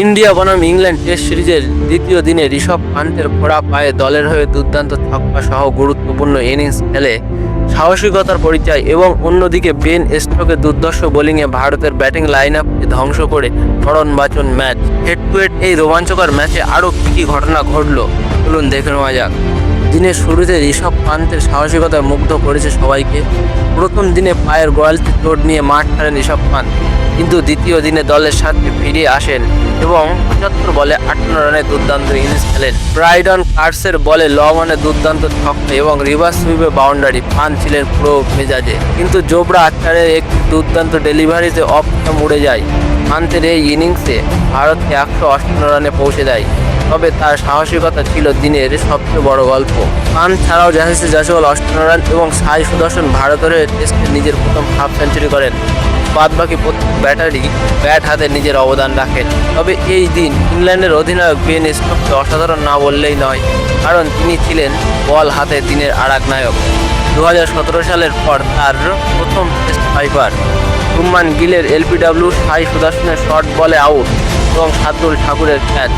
India বনাম England test সিরিজের দ্বিতীয় দিনে ঋষভ পান্তের ফোড়া পায়ে দলের হয়ে দুর্দান্ত ছক্কা সহ গুরুত্বপূর্ণ ইনিংস খেলে। সাহসিকতার পরিচয় এবং অন্যদিকে বেন স্ট্রোকের দুর্ধর্ষ বোলিংয়ে ভারতের ব্যাটিং লাইন আপকে ধ্বংস করে মরণ বাচন ম্যাচ। হেড টু হেড এই রোমাঞ্চকর ম্যাচে আরও কী কী ঘটনা ঘটলো, চলুন দেখে নেওয়া যাক। দিনের শুরুতে ঋষভ পান্তের সাহসিকতায় মুগ্ধ করেছে সবাইকে। প্রথম দিনে পায়ের গোয়ালতে চোট নিয়ে মাঠ ছাড়েন ঋষভ পান্ত। কিন্তু দ্বিতীয় দিনে দলের সাথে ফিরে আসেন এবং পঁচাত্তর বলে আটান্ন রানে দুর্দান্ত ইনিংস খেলেন। ব্রাইডন কার্সের বলে ল দুর্দান্ত ছক্কা এবং রিভার্স সুইপে বাউন্ডারি পান ছিলেন পুরো মেজাজে। কিন্তু জোবরা আক্তারের একটি দুর্দান্ত ডেলিভারিতে অফ উড়ে যায়। পান্তের এই ইনিংসে ভারতকে একশো অষ্টান্ন রানে পৌঁছে দেয়। তবে তার সাহসিকতা ছিল দিনের সবচেয়ে বড় গল্প। পান ছাড়াও জাহিসে জাসওয়াল রান এবং সাই সুদর্শন ভারতের টেস্টে নিজের প্রথম হাফ সেঞ্চুরি করেন। বাদবাকি ব্যাটারি ব্যাট হাতে নিজের অবদান রাখেন। তবে এই দিন ইংল্যান্ডের অধিনায়ক বেন স্টোককে অসাধারণ না বললেই নয়, কারণ তিনি ছিলেন বল হাতে দিনের আরাক নায়ক দু হাজার সতেরো সালের পর তার প্রথম টেস্ট ফাইবার সুম্মান গিলের এলপিডাব্লিউ সাই সুদর্শনের শর্ট বলে আউট এবং সাদুল ঠাকুরের ক্যাচ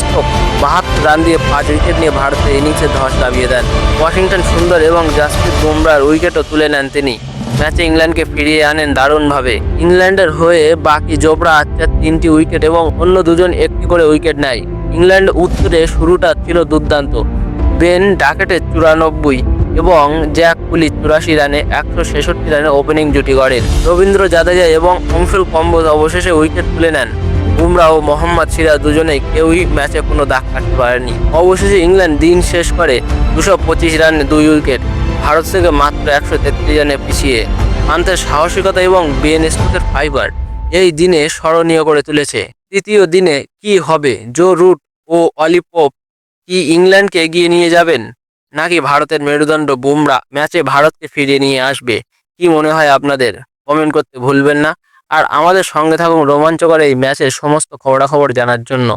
স্টোক বাহাত্তর রান দিয়ে পাঁচ উইকেট নিয়ে ভারতের ইনিংসে ধস নামিয়ে দেন। ওয়াশিংটন সুন্দর এবং জাসপ্রীত বুমরার উইকেটও তুলে নেন তিনি। ম্যাচে ইংল্যান্ডকে ফিরিয়ে আনেন দারুণভাবে। ইংল্যান্ডের হয়ে বাকি জোবরা আচ্চার তিনটি উইকেট এবং অন্য দুজন একটি করে উইকেট নেয়। ইংল্যান্ড উত্তরে শুরুটা ছিল দুর্দান্ত। বেন ডাকেটে চুরানব্বই এবং জ্যাক পুলি চুরাশি রানে একশো ছেষট্টি রানে ওপেনিং জুটি গড়েন। রবীন্দ্র জাদেজা এবং অংশুল কম্বোজ অবশেষে উইকেট তুলে নেন। বুমরা ও মোহাম্মদ সিরাজ দুজনেই কেউই ম্যাচে কোনো দাগ কাটতে পারেনি অবশেষে ইংল্যান্ড দিন শেষ করে দুশো পঁচিশ রানে দুই উইকেট। ভারত থেকে মাত্র একশো তেত্রিশ রানে পিছিয়ে। আনতে সাহসিকতা এবং বেন স্টোকের ফাইবার এই দিনে স্মরণীয় করে তুলেছে। তৃতীয় দিনে কি হবে? জো রুট ও অলিপোপ কি ইংল্যান্ডকে এগিয়ে নিয়ে যাবেন? নাকি ভারতের মেরুদণ্ড বুমরা ম্যাচে ভারতকে ফিরিয়ে নিয়ে আসবে? কি মনে হয় আপনাদের? কমেন্ট করতে ভুলবেন না। আর আমাদের সঙ্গে থাকুন রোমাঞ্চকর এই ম্যাচের সমস্ত খবরাখবর জানার জন্য।